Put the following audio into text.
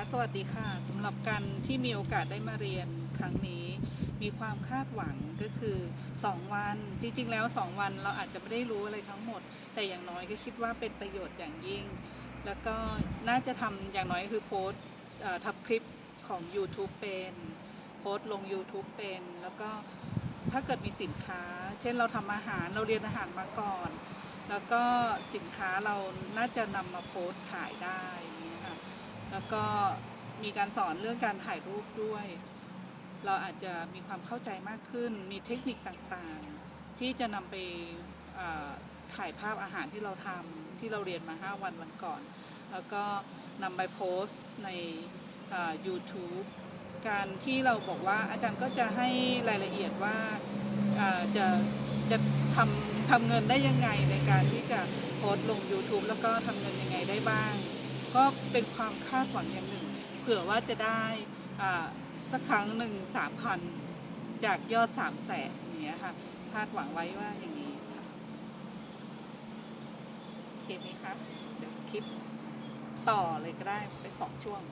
ะสวัสดีค่ะสำหรับการที่มีโอกาสได้มาเรียนครั้งนี้ มีความคาดหวังก็คือ 2 วัน จริงๆแล้ว 2 วันเราอาจจะไม่ได้รู้อะไรทั้งหมด แต่อย่างน้อยก็คิดว่าเป็นประโยชน์อย่างยิ่ง แล้วก็น่าจะทำอย่างน้อยคือโพสต์เอ่อทำคลิปของ YouTube เป็นโพสลง YouTube เป็น แล้วก็ถ้าเกิดมีสินค้า เช่นเราทำอาหารเราเรียนอาหารมาก่อน แล้วก็สินค้าเราน่าจะนำมาโพสขายได้นี้ยค่ะ แล้วก็มีการสอนเรื่องการถ่ายรูปด้วย เราอาจจะมีความเข้าใจมากขึ้น มีเทคนิคต่างๆ ที่จะนำไปถ่ายภาพอาหารที่เราทำที่เราเรียนมา 5 วันวันก่อน แล้วก็นำไปโพสต์ใน YouTube การที่เราบอกว่าอาจารย์ก็จะให้รายละเอียดว่าจะจะทำทำเงินได้ยังไงในการที่จะโพสต์ลง YouTube แล้วก็ทำเงินยังไงได้บ้าง ก็เป็นความคาดหวังอย่างหนึ่ง เผื่อว่าจะได้สักครั้งหนึ่งสามพันจากยอดสามแสนอย่างเงี้ยค่ะคาดหวังไว้ว่าอย่างนี้ค่ะโอเคไหมคะเดี๋ยวคลิปต่อเลยก็ได้เป็นสองช่วง